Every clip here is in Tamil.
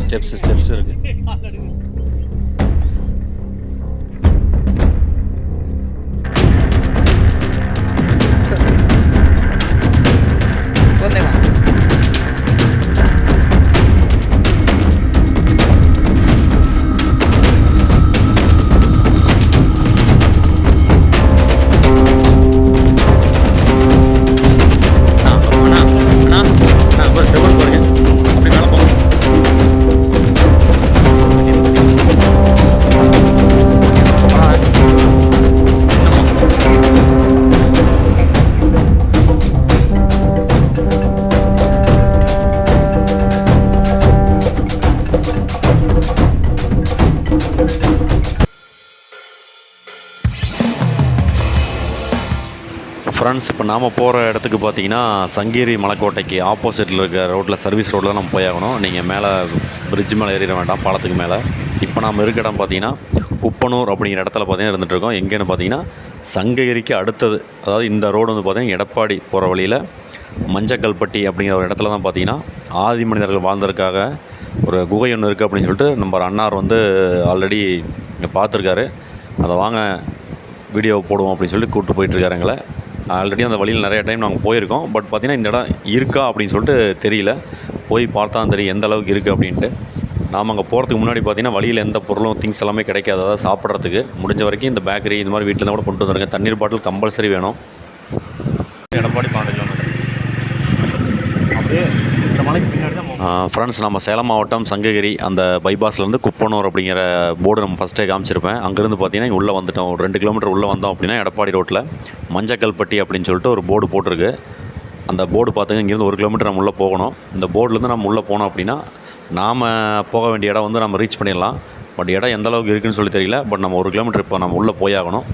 ஸ்டெப்ஸ் ஸ்டெப்ஸ் இருக்கு போந்தேவா ஃப்ரெண்ட்ஸ் இப்போ நாம் போகிற இடத்துக்கு பார்த்தீங்கன்னா சங்ககிரி மலைக்கோட்டைக்கு ஆப்போசிட்டில் இருக்க ரோட்டில் சர்வீஸ் ரோட்டில் தான் நம்ம போயாகணும் நீங்கள் மேலே பிரிட்ஜ் மேலே ஏறிட வேண்டாம் பாலத்துக்கு மேலே. இப்போ நாம் இருக்க இடம் பார்த்தீங்கன்னா குப்பனூர் அப்படிங்கிற இடத்துல பார்த்தீங்கன்னா இருந்துகிட்டு இருக்கோம். எங்கேன்னு பார்த்தீங்கன்னா சங்ககிரிக்கு அடுத்தது அதாவது இந்த ரோடு வந்து பார்த்தீங்கன்னா எடப்பாடி போகிற வழியில் மஞ்சக்கல்பட்டி அப்படிங்கிற ஒரு இடத்துல தான் பார்த்தீங்கன்னா ஆதி மனிதர்கள் வாழ்ந்ததுக்காக ஒரு குகை ஒன்று இருக்குது அப்படின்னு சொல்லிட்டு நம்ம அண்ணார் வந்து ஆல்ரெடி இங்கே பார்த்துருக்காரு. அதை வாங்க வீடியோ போடுவோம் அப்படின்னு சொல்லி கூப்பிட்டு போயிட்டுருக்காரு எங்களை. ஆல்ரெடி அந்த வழியில் நிறைய டைம் நாங்கள் போயிருக்கோம். பட் பார்த்திங்கன்னா இந்த இடம் இருக்கா அப்படின்னு சொல்லிட்டு தெரியல. போய் பார்த்தா தான் தெரியும் எந்த அளவுக்கு இருக்குது அப்படின்ட்டு. நாம் அங்கே போகிறதுக்கு முன்னாடி பார்த்தீங்கன்னா வழியில் எந்த பொருளும் திங்ஸ் எல்லாமே கிடைக்காது. அதாவது சாப்பிட்றதுக்கு. முடிஞ்ச வரைக்கும் இந்த பேக்கரி இந்த மாதிரி வீட்டில் தான் கூட கொண்டு வந்துருங்க. தண்ணீர் பாட்டில் கம்பல்சரி வேணும். எடப்பாடி பன்னெண்டு அப்படியே இந்த மலைக்கு பின்னாடி தான் ஃப்ரெண்ட்ஸ் நம்ம சேலம் மாவட்டம் சங்ககிரி அந்த பைபாஸ்லேருந்து குப்பனூர் அப்படிங்கிற போர்டு நம்ம ஃபஸ்ட்டே காமிச்சிருப்பேன். அங்கேருந்து பார்த்தீங்கன்னா உள்ளே வந்துட்டோம். ஒரு ரெண்டு கிலோமீட்டர் உள்ளே வந்தோம் அப்படின்னா எடப்பாடி ரோட்டில் மஞ்சக்கல்பட்டி அப்படின்னு சொல்லிட்டு ஒரு போர்டு போட்டிருக்கு. அந்த போர்டு பார்த்துங்க இங்கேருந்து ஒரு கிலோமீட்டர் நம்ம உள்ளே போகணும். இந்த போர்டுலேருந்து நம்ம உள்ளே போனோம் அப்படின்னா நாம் போக வேண்டிய இடம் வந்து நம்ம ரீச் பண்ணிடலாம். பட் இடம் எந்த அளவுக்கு இருக்குன்னு சொல்லி தெரியல. பட் நம்ம ஒரு கிலோமீட்டர் இப்போ நம்ம உள்ளே போயாகணும்.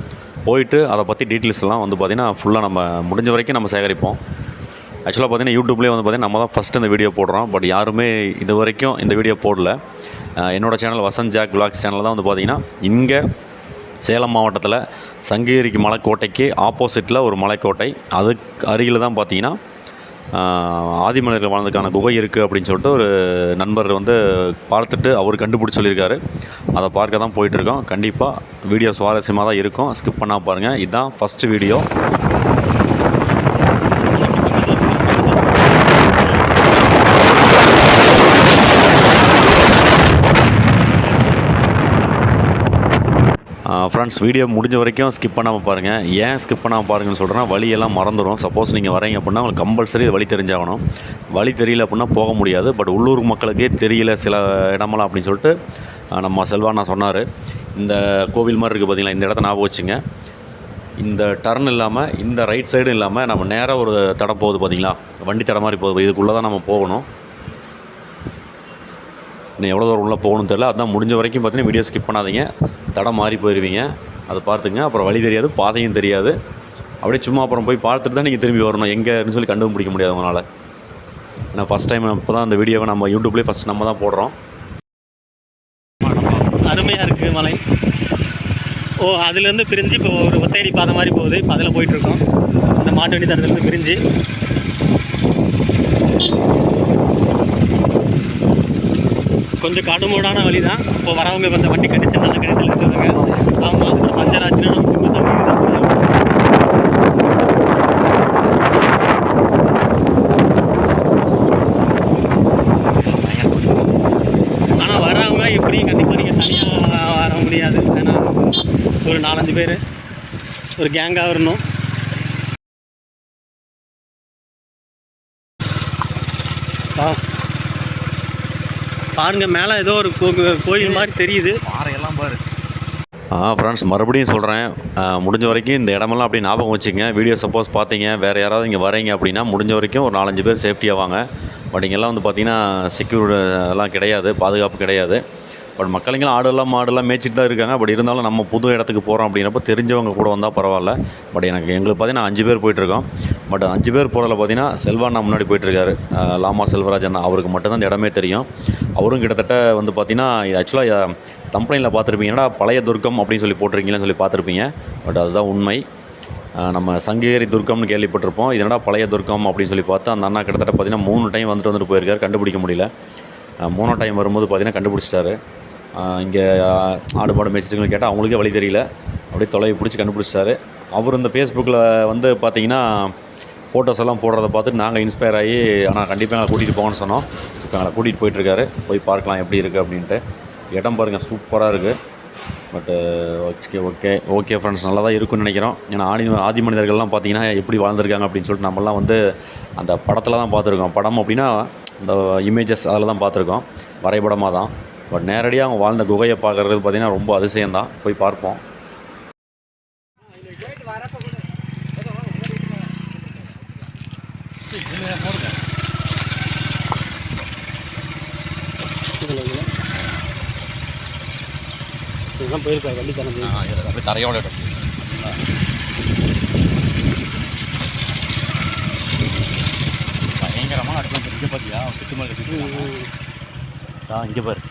போயிட்டு அதை பற்றி டீட்டெயில்ஸ்லாம் வந்து பார்த்திங்கன்னா ஃபுல்லாக நம்ம முடிஞ்ச வரைக்கும் நம்ம சேகரிப்போம். ஆக்சுவலாக பார்த்தீங்கன்னா யூடியூப்லேயே வந்து பார்த்தீங்கன்னா நம்ம தான் ஃபஸ்ட் இந்த வீடியோ போடுறோம். பட் யாருமே இது வரைக்கும் இந்த வீடியோ போடல. என்னோடய channel Vasanth Jack vlogs channel தான் வந்து பார்த்தீங்கன்னா இங்கே சேலம் மாவட்டத்தில் சங்ககிரிக்கு மலைக்கோட்டைக்கு ஆப்போசிட்டில் ஒரு மலைக்கோட்டை. அதுக்கு அருகில் தான் பார்த்தீங்கன்னா ஆதிமலையில் ஆதிமனிதர்கள் வாழ்ந்ததுக்கான குகை இருக்குது அப்படின்னு சொல்லிட்டு ஒரு நண்பர் வந்து பார்த்துட்டு அவர் கண்டுபிடிச்சி சொல்லியிருக்காரு. அதை பார்க்க தான் போயிட்டுருக்கோம் கண்டிப்பாக வீடியோ சுவாரஸ்யமாக தான் இருக்கும். ஸ்கிப் பண்ணால் பாருங்கள் இதுதான் ஃபஸ்ட்டு வீடியோ ஃப்ரெண்ட்ஸ் வீடியோ முடிஞ்ச வரைக்கும் ஸ்கிப் பண்ணாமல் பாருங்கள் ஏன் ஸ்கிப் பண்ணாமல் பாருங்கன்னு சொல்கிறேன்னா வழியெல்லாம் மறந்துடும் சப்போஸ் நீங்கள் வரீங்க அப்படின்னா உங்களுக்கு கம்பல்சரி வழி தெரிஞ்சாகணும். வழி தெரியல அப்படின்னா போக முடியாது. பட் உள்ளூர் மக்களுக்கே தெரியல சில இடமெல்லாம் அப்படின்னு சொல்லிட்டு நம்ம செல்வானா சொன்னார். இந்த கோவில் மாதிரி இருக்குது பார்த்தீங்களா இந்த இடத்த ஞாபகம் வச்சுங்க. இந்த டர்ன் இல்லாமல் இந்த ரைட் சைடும் இல்லாமல் நம்ம நேராக ஒரு தடம் போகுது பார்த்தீங்களா வண்டி தடம் மாதிரி போகுது. இதுக்குள்ளே தான் நம்ம போகணும். இன்னும் எவ்வளோ தூரம் உள்ளே போகணும்னு தெரியல. அதான் முடிஞ்ச வரைக்கும் பார்த்தீங்கன்னா வீடியோ ஸ்கிப் பண்ணாதீங்க. தடம் மாறி போயிடுவீங்க அதை பார்த்துங்க அப்புறம் வழி தெரியாது பாதையும் தெரியாது. அப்படியே சும்மா அப்புறம் போய் பார்த்துட்டு தான் நீங்கள் திரும்பி வரணும். எங்கேன்னு சொல்லி கண்டுபிடிக்க முடியாது உங்களால். ஏன்னா ஃபஸ்ட் டைம் இப்போ தான் அந்த வீடியோவை நம்ம யூடியூப்லேயே ஃபஸ்ட் நம்ம தான் போடுறோம். அருமையாக இருக்குது மலை. ஓ அதுலேருந்து பிரிஞ்சு இப்போ ஒரு ஒத்தையடி பாதை மாதிரி போகுது. இப்போ அதில் போயிட்டுருக்கோம் அந்த மாட்டு வண்டி தரத்துலேருந்து பிரிஞ்சு. கொஞ்சம் கடுமூடான வழி தான் இப்போ வரவங்க கொஞ்சம் வண்டி கண்டிஷன் நல்ல கண்டிஷன் வச்சுருக்காங்க அவங்க அதுக்கு பஞ்சர் ஆச்சுன்னா நம்ம திரும்ப சமையல் ஆனால் வரவங்க எப்படியும் கண்டிப்பாக நீங்கள் தனியாக வர முடியாது. ஏன்னா ஒரு நாலஞ்சு பேர் ஒரு கேங்காக வரணும். ஆ. பாருங்க மேலே ஏதோ ஒரு கோ- கோயில் மாதிரி தெரியுது. பாறையெல்லாம் பாரு. ஆ ஃப்ரெண்ட்ஸ் மறுபடியும் சொல்கிறேன் முடிஞ்ச வரைக்கும் இந்த இடமெல்லாம் அப்படி ஞாபகம் வச்சுங்க. வீடியோ சப்போஸ் பார்த்தீங்க வேறு யாராவது இங்கே வரீங்க அப்படின்னா முடிஞ்ச வரைக்கும் ஒரு நாலஞ்சு பேர் சேஃப்டியாக வாங்க. பட் இங்கெல்லாம் வந்து பார்த்தீங்கன்னா செக்யூர் எல்லாம் கிடையாது பாதுகாப்பு கிடையாது. பட் மக்களுங்களாம் ஆடெல்லாம் மாடெல்லாம் மேய்ச்சிட்டு தான் இருக்காங்க. பட் இருந்தாலும் நம்ம புது இடத்துக்கு போகிறோம் அப்படிங்கிறப்ப தெரிஞ்சவங்க கூட வந்தால் பரவாயில்ல. பட் எனக்கு எங்களுக்கு பார்த்தீங்கன்னா அஞ்சு பேர் போயிட்டுருக்கோம் பட் அஞ்சு பேர் போகிறதுல பார்த்தீங்கன்னா செல்வாண்ணா முன்னாடி போயிட்டுருக்காரு. லாமா செல்வராஜ் அண்ணா அவருக்கு மட்டும்தான் இந்த இடமே தெரியும். அவரும் கிட்டத்தட்ட வந்து பார்த்தீங்கன்னா ஆக்சுவலாக கம்பெனியில் பார்த்துருப்பீங்க. என்னடா பழைய துர்க்கம் அப்படின்னு சொல்லி போட்டிருக்கீங்கன்னு சொல்லி பார்த்துருப்பீங்க. பட் அதுதான் உண்மை. நம்ம சங்ககிரி துர்க்கம்னு கேள்விப்பட்டிருப்போம். இது என்னடா பழைய துர்க்கம் அப்படின்னு சொல்லி பார்த்தா அந்த அண்ணா கிட்டத்தட்ட பார்த்தீங்கன்னா மூணு டைம் வந்துட்டு வந்துட்டு போயிருக்காரு. கண்டுபிடிக்க முடியல. மூணோ டைம் வரும்போது பார்த்தீங்கன்னா கண்டுபிடிச்சிட்டாரு. இங்கே ஆடு மாடு மேய்ச்சிட்டுங்களு கேட்டால் அவங்களுக்கே வழி தெரியல. அப்படியே தொலைவை பிடிச்சி கண்டுபிடிச்சிட்டாரு. அவர் இந்த ஃபேஸ்புக்கில் வந்து பார்த்தீங்கன்னா ஃபோட்டோஸ் எல்லாம் போடுறத பார்த்துட்டு நாங்கள் இன்ஸ்பயர் ஆகி ஆனால் கண்டிப்பாக எங்களை கூட்டிகிட்டு போகணும்னு சொன்னோம். இப்போ எங்களை கூட்டிகிட்டு போயிட்டுருக்காரு போய் பார்க்கலாம் எப்படி இருக்குது அப்படின்ட்டு. இடம் பாருங்கள் சூப்பராக இருக்குது பட்டு ஓகே ஓகே ஓகே ஃப்ரெண்ட்ஸ் நல்லா தான் இருக்கும்னு நினைக்கிறோம். ஏன்னா ஆதி ஆதி மனிதர்கள்லாம் பார்த்தீங்கன்னா எப்படி வாழ்ந்திருக்காங்க அப்படின்னு சொல்லிட்டு நம்மளாம் வந்து அந்த படத்தில் தான் பார்த்துருக்கோம். படம் அப்படின்னா இந்த இமேஜஸ் அதில் தான் பார்த்துருக்கோம். வரைபடமாக தான் பட் நேரடியாக அவங்க வாழ்ந்த குகையை பார்க்குறது பார்த்திங்கன்னா ரொம்ப அதிசயம்தான். போய் பார்ப்போம். இதெல்லாம் போயிருக்காரு வண்டி தரது அப்படியே தரையோட பயங்கரமான அடுக்கலாம் இங்கே பார்த்தியா சுத்து மேலே ஆ இங்கே பாரு.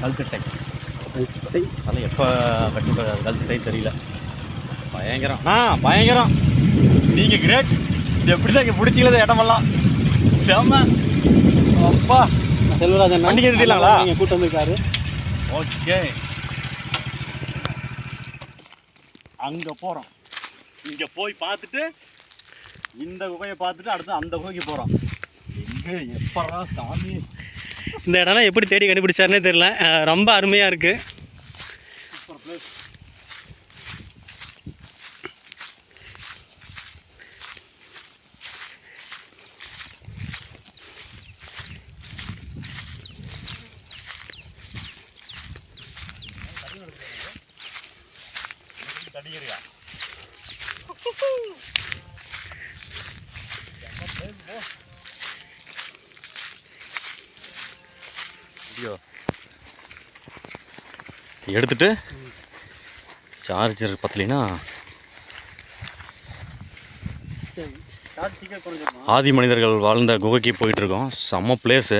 கல்கட்டை. அதெல்லாம் எப்போ கட்டி கல்கட்டை தெரியல. பயங்கரம். ஆ பயங்கரம். நீங்கள் கிரேட் எப்படி தான் இங்கே பிடிச்சிக்கல இடமெல்லாம். செம்ம அப்பா. செல்வராஜன் வண்டிக்கு நிறுத்திடலாங்களா? நீங்கள் கூட்டு வந்திருக்காரு ஓகே. அங்கே போகிறோம் இங்கே போய் பார்த்துட்டு இந்த குகையை பார்த்துட்டு அடுத்து அந்த குகைக்கு போகிறோம் எங்கே எப்படா சாமி? இந்த இடம்லாம் எப்படி தேடி கண்டுபிடிச்சாருனே தெரியல. அஹ் ரொம்ப அருமையாக இருக்குது எடுத்துட்டு சார்ஜர் பத்தலைன்னா ஆதி மனிதர்கள் வாழ்ந்த குகைக்கு போயிட்டுருக்கோம். செம்ம பிளேஸு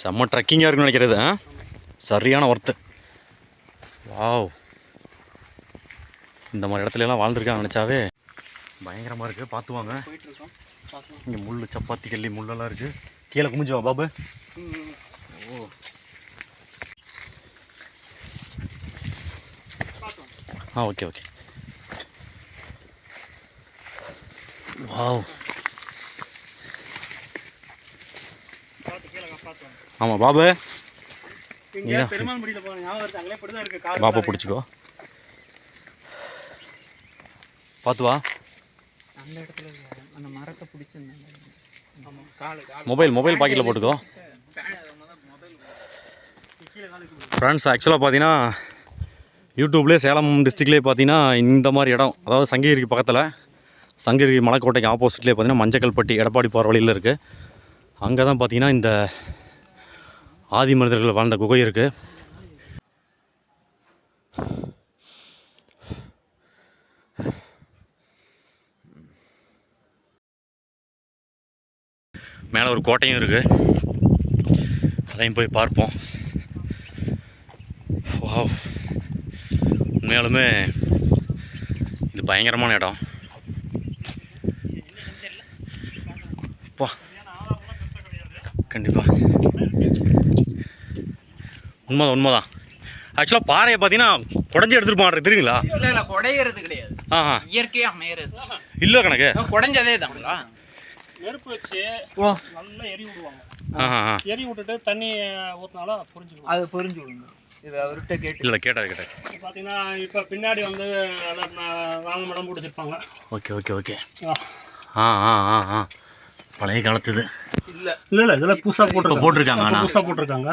செம்ம ட்ரெக்கிங்காக இருக்குன்னு நினைக்கிறது? சரியான ஒர்த்து வாவ் இந்த மாதிரி இடத்துல எல்லாம் வாழ்ந்துருக்காங்க நினச்சாவே பயங்கரமாக இருக்குது பார்த்து வாங்க. போயிட்டுருக்கோம் பார்க்கலாம் இங்கே முள் சப்பாத்தி கல்லி முள்ளெல்லாம் இருக்குது கீழே குமிஞ்சு வா பாபு ஓ. ஆ ஓகே ஓகே. வாவ். ஆமாம் பாபு. பாப்பா பிடிச்சிக்கோ. பார்த்து வா. அந்த இடத்துல அந்த மரத்தை காலு மொபைல் மொபைல் பாக்கெட்டில் போட்டுக்கோ. ஃப்ரெண்ட்ஸ் ஆக்சுவலாக பார்த்தீங்கன்னா யூடியூப்லேயே சேலம் டிஸ்ட்ரிக்ட்லேயே பார்த்தீங்கன்னா இந்த மாதிரி இடம். அதாவது சங்ககிரிக்கு பக்கத்தில் சங்ககிரி மலைக்கோட்டைக்கு ஆப்போசிட்லேயே பார்த்தீங்கன்னா மஞ்சக்கல்பட்டி எடப்பாடி போகிற வழியில் இருக்குது அங்கே தான் பார்த்தீங்கன்னா இந்த ஆதி மனிதர்கள் வாழ்ந்த குகை இருக்குது மேலே ஒரு கோட்டையும் இருக்குது அதையும் போய் பார்ப்போம். வாவ். உண்மையாலுமே இது பயங்கரமான இடம். அப்பா கண்டிப்பாக உண்மைதான் உண்மைதான். ஆக்சுவலாக பாறையை பார்த்தீங்கன்னா குடஞ்சி எடுத்துகிட்டு போனாரு தெரியுங்களா இல்லை இல்லை குடையிறது கிடையாது. ஆ இயற்கையாக அமையிறது. இல்லை கணக்கு. குடைஞ்சதே தாங்களா நெருப்பு வச்சு ஓ. நல்லா எரி விடுவாங்க. ஆ எரி விட்டுட்டு தண்ணி ஊற்றினாலும் புரிஞ்சுக்குவோம் அது புரிஞ்சு விடுங்க இது அவர்கிட்ட கேட்டு. இல்லை கேட்டாது கேட்டாது. பார்த்தீங்கன்னா இப்போ பின்னாடி வந்து வாங்க மடம் பிடிச்சிருப்பாங்க. Okay okay okay. ஆ ஆ ஆ ஆ. பழைய காலத்துது இல்லை. இல்லை இல்லை இதெல்லாம் புதுசாக இப்போ போட்டு போட்டிருக்காங்க. புதுசாக போட்டிருக்காங்க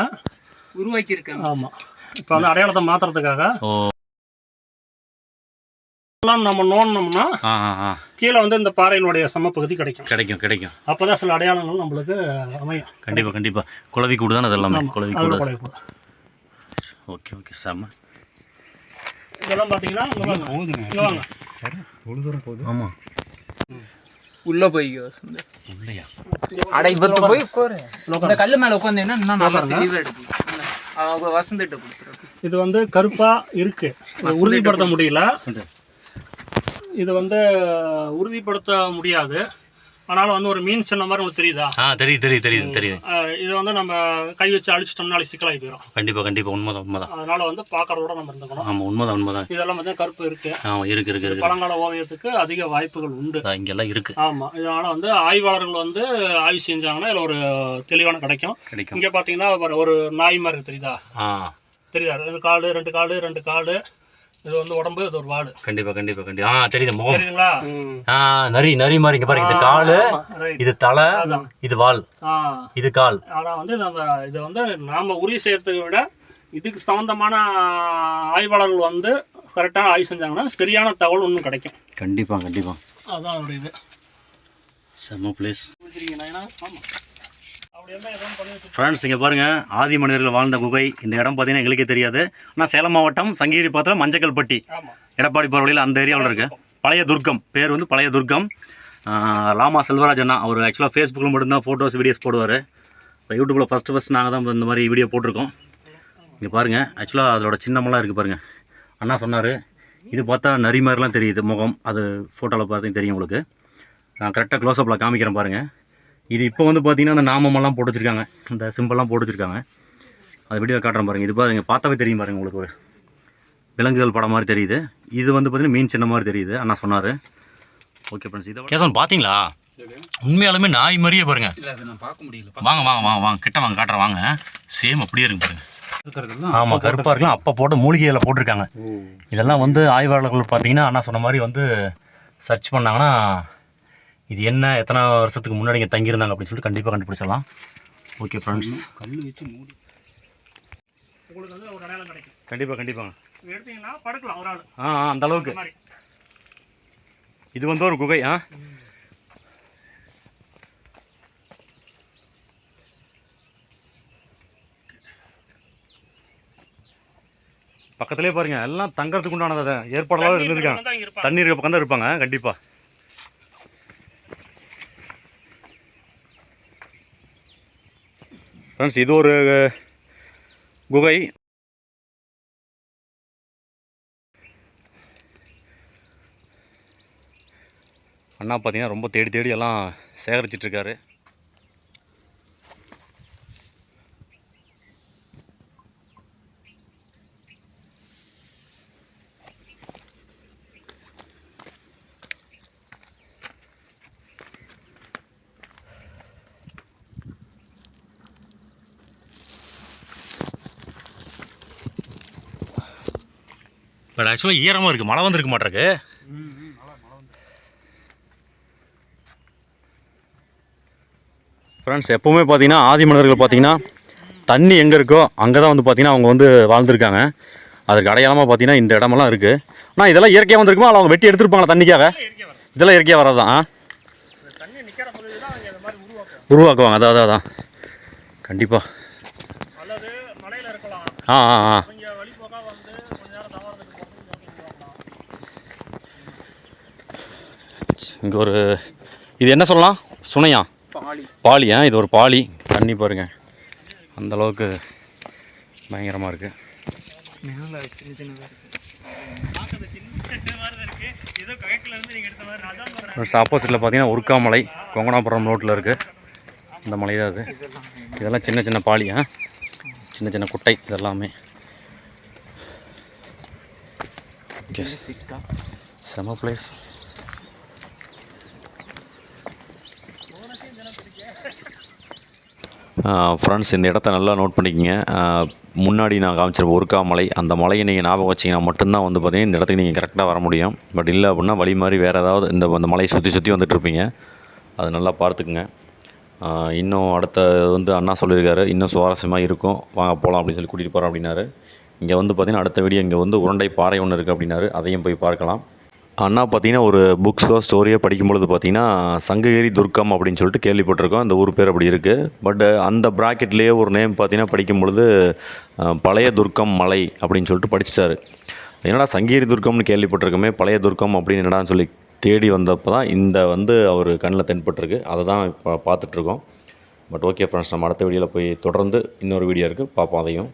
உருவாக்கியிருக்காங்க. ஆமாம் இப்போ வந்து அடையாளத்தை மாற்றுறதுக்காக ஓ. எல்லாம் நம்ம நோண்டினோம்னா ஆ ஆ ஆ. கீழே வந்து இந்த பாறையினுடைய சமப்பகுதி கிடைக்கும். கிடைக்கும் கிடைக்கும். அப்போ தான் சில அடையாளங்கள் நம்மளுக்கு அமையும். கண்டிப்பாக கண்டிப்பாக குளவி கூடு தான் அது எல்லாமே அதுல கூடு. ஓகே ஓகே செம்ம. இதெல்லாம் பார்த்தீங்கன்னா இங்க வாங்க. இங்க வாங்க. ஆமாம் உள்ள போய் யோசனை இல்லையா அட இப்பத்து போய் உட்காரு. இந்த கல்லு மேல உட்காந்தீங்கன்னா இன்னும் நல்லா. தெளிவா எடுக்கலாம் அவங்க வசந்துட்டு கொடுத்துருக்கு இது வந்து கருப்பா இருக்கு. உறுதிப்படுத்த முடியல. இது வந்து உறுதிப்படுத்த முடியாது. அதனால வந்து ஒரு மீன் சின்ன மாதிரி உங்களுக்கு தெரியுதா? ஆ தெரியுது தெரியுது தெரியுது தெரியுது. இது வந்து நம்ம கை வச்சு அழிச்சிட்டோம்னா நாளைக்கு சிக்கலாகி போயிடும் கண்டிப்பாக கண்டிப்பாக உண்மைதான் உண்மைதான். அதனால வந்து பார்க்கறதோட நம்ம இருந்துக்கணும். ஆமாம் உண்மைதான் உண்மைதான். இதெல்லாம் வந்து கருப்பு இருக்கு. ஆமாம் இருக்கு இருக்கு இருக்கு. பழங்கால ஓவியத்துக்கு அதிக வாய்ப்புகள் உண்டு. இங்கெல்லாம் இருக்கு. ஆமா இதனால வந்து ஆய்வாளர்கள் வந்து ஆய்வு செஞ்சாங்கன்னா இதுல ஒரு தெளிவான கிடைக்கும். கிடைக்கும். இங்க பாத்தீங்கன்னா ஒரு- நாய் மாதிரி தெரியுதா? ஆ. தெரியுதா? ரெண்டு காலு ரெண்டு காலு ரெண்டு காலு. இது வந்து உடம்பு இது ஒரு வாடு. கண்டிப்பாக கண்டிப்பாக கண்டிப்பாக ஆ தெரியுது முகம். தெரியுதுங்களா? ஆ நரி நரி மாதிரி இங்கே பாருங்க. இது காலு இது தலை அதான். இது வால். இது கால். ஆனா வந்து நம்ம இதை வந்து நாம உறுதி செய்யறதுக்கு விட இதுக்கு சம்பந்தமான ஆய்வாளர்கள் வந்து கரெக்டான ஆய்வு செஞ்சாங்கன்னா சரியான தகவல் ஒன்றும் கிடைக்கும். கண்டிப்பாக கண்டிப்பாக அதுதான் அதோட இது செம்ம பிளேஸ் புரிஞ்சுருக்கீங்களா ஃப்ரெண்ட்ஸ் இங்கே பாருங்கள் ஆதி மனிதர்கள் வாழ்ந்த குகை. இந்த இடம் பார்த்தீங்கன்னா எங்களுக்கே தெரியாது. ஆனால் சேலம் மாவட்டம் சங்ககிரி பக்கத்தில் மஞ்சக்கல்பட்டி. எடப்பாடி போகிற வழியில் அந்த ஏரியாவில் இருக்குது பழைய துர்க்கம் பேர் வந்து பழைய துர்க்கம் லாமா செல்வராஜ் அண்ணா அவர் ஆக்சுவலாக ஃபேஸ்புக்கில் மட்டும்தான் ஃபோட்டோஸ் வீடியோஸ் போடுவார். இப்போ யூடியூப்பில் ஃபஸ்ட்டு ஃபஸ்ட் நாங்கள் தான் இந்த மாதிரி வீடியோ போட்டிருக்கோம். இங்கே பாருங்கள் ஆக்சுவலாக அதோட சின்னமெல்லாம் இருக்குது பாருங்கள் அண்ணா சொன்னார் இது பார்த்தா நரி மாதிரிலாம் தெரியுது முகம். அது ஃபோட்டோவில் பார்த்தீங்க தெரியும் உங்களுக்கு. நான் கரெக்டாக க்ளோஸ்அப்பில் காமிக்கிறேன் பாருங்கள் இது இப்போ வந்து பார்த்தீங்கன்னா அந்த நாமமெல்லாம் போட்டு வச்சிருக்காங்க. இந்த சிம்பிள்லாம் போட்டு வச்சிருக்காங்க. அது வீடியோ காட்டுறேன் பாருங்கள் இது பாருங்க பார்த்தாவே தெரியும் பாருங்கள் உங்களுக்கு ஒரு விலங்குகள் படம் மாதிரி தெரியுது. இது வந்து பார்த்தீங்கன்னா மீன் சின்ன மாதிரி தெரியுது. அண்ணா சொன்னார். ஓகே ஃப்ரெண்ட்ஸ் இதை கேசவன் பார்த்தீங்களா உண்மையாலுமே நாய் மாதிரியே பாருங்க. இல்லை அதை நான் பார்க்க முடியல. வாங்க வாங்க வாங்க வாங்க. கிட்ட வாங்க காட்டுறேன் வாங்க. சேம் அப்படியே இருக்கு பாருங்க. இருக்கிறதெல்லாம் ஆமாம் கருப்பாக இருக்கலாம் அப்போ போட்ட மூலிகையில் போட்டிருக்காங்க. இதெல்லாம் வந்து ஆய்வாளர்கள் பார்த்தீங்கன்னா அண்ணா சொன்ன மாதிரி வந்து சர்ச் பண்ணாங்கன்னா இது என்ன? எத்தனை வருஷத்துக்கு முன்னாடி இங்கே தங்கியிருந்தாங்க அப்படின்னு சொல்லிட்டு கண்டிப்பாக கண்டுபிடிச்சிடலாம். ஓகே ஃப்ரெண்ட்ஸ் கல் வச்சு மூடி. உங்களுக்கு வந்து ஒரு அடையாளம் கிடைக்கும். கண்டிப்பாக கண்டிப்பாங்க. எடுத்தீங்கன்னா படுக்கலாம் ஒரு ஆள். ஆ அந்த அளவுக்கு. இது வந்து ஒரு குகை ஆ? பக்கத்துலேயே பாருங்க எல்லாம் தங்கறதுக்கு உண்டானது ஏற்பாடெல்லாம் இருந்திருக்காங்க. தண்ணீர் பக்கம் தான் இருப்பாங்க. கண்டிப்பாக ஃப்ரெண்ட்ஸ் இது ஒரு குகை. அண்ணா பார்த்தீங்கன்னா ரொம்ப தேடி தேடி எல்லாம் சேகரிச்சிட்ருக்காரு பட் ஆக்சுவலாக ஈரமாக இருக்குது மழை வந்திருக்க மாட்டிருக்கு. ஃப்ரெண்ட்ஸ் எப்போவுமே பார்த்தீங்கன்னா ஆதி மனிதர்கள் பார்த்தீங்கன்னா தண்ணி எங்கே இருக்கோ அங்கே தான் வந்து பார்த்தீங்கன்னா அவங்க வந்து வாழ்ந்துருக்காங்க. அதுக்கு அடையாளமாக பார்த்தீங்கன்னா இந்த இடமெல்லாம் இருக்குது ஆனால் இதெல்லாம் இயற்கையாக வந்திருக்குமா? இல்லை அவங்க வெட்டி எடுத்துருப்பாங்களா தண்ணிக்காக. இதெல்லாம் இயற்கையாக வர்றது? தான் இந்த தண்ணி நிக்கிற பகுதி தான் அவங்க இந்த மாதிரி உருவாக்குவாங்க. உருவாக்குவாங்க அதான் அதான் அதான் கண்டிப்பாக அல்லது மலையில இருக்கலாம். ஆ ஆ ஆ. இங்கே ஒரு இது என்ன சொல்லலாம்? சுனையா? பாலி. பாலியா? இது ஒரு பாலி. தண்ணி பாருங்க. அந்த அளவுக்கு பயங்கரமாக இருக்குது ஆப்போசிட்டில் பார்த்தீங்கன்னா உருக்காமலை கொங்கனாபுரம் ரோட்டில் இருக்குது இந்த மலை தான் அது. இதெல்லாம் சின்ன சின்ன பாலியா சின்ன சின்ன குட்டை இதெல்லாமே. செம பிளேஸ் ஃப்ரெண்ட்ஸ் இந்த இடத்த நல்லா நோட் பண்ணிக்கோங்க. முன்னாடி நான் காமிச்சிருப்ப ஒருக்கா மலை அந்த மலையை நீங்கள் ஞாபகம் வச்சிங்கன்னா மட்டும்தான் வந்து பார்த்தீங்கன்னா இந்த இடத்துக்கு நீங்கள் கரெக்டாக வர முடியும். பட் இல்லை அப்படின்னா வழி மாதிரி வேறு ஏதாவது இந்த அந்த மலையை சுற்றி சுற்றி வந்துட்டு இருப்பீங்க. அது நல்லா பார்த்துக்குங்க. இன்னும் அடுத்த வந்து அண்ணா சொல்லியிருக்காரு இன்னும் சுவாரஸ்யமாக இருக்கும். வாங்க போகலாம் அப்படின்னு சொல்லி கூட்டிகிட்டு போகிறோம் அப்படின்னாரு. இங்கே வந்து பார்த்திங்கன்னா அடுத்த வீடியோ இங்கே வந்து உருண்டை பாறை ஒன்று இருக்குது அப்படின்னாரு. அதையும் போய் பார்க்கலாம். அண்ணா பார்த்தீங்கன்னா ஒரு புக்ஸோ ஸ்டோரியோ படிக்கும்பொழுது பார்த்தீங்கன்னா சங்ககிரி துர்க்கம் அப்படின்னு சொல்லிட்டு கேள்விப்பட்டிருக்கோம். அந்த ஊர் பேர் அப்படி இருக்குது பட் அந்த ப்ராக்கெட்லேயே ஒரு நேம் பார்த்தீங்கன்னா படிக்கும்பொழுது பழைய துர்க்கம் மலை அப்படின்னு சொல்லிட்டு படிச்சிட்டாரு. என்னடா சங்ககிரி துர்க்கம்னு கேள்விப்பட்டிருக்கோமே பழைய துர்க்கம் அப்படின்னு என்னடான்னு சொல்லி தேடி வந்தப்போ தான் இந்த வந்து அவர் கண்ணில் தென்பட்டிருக்கு. அதை தான் இப்போ பார்த்துட்ருக்கோம். பட் ஓகே ஃப்ரெண்ட்ஸ் நம்ம அடுத்த வீடியோவில் போய் தொடர்ந்து இன்னொரு வீடியோ இருக்குது பார்ப்போம் அதையும்.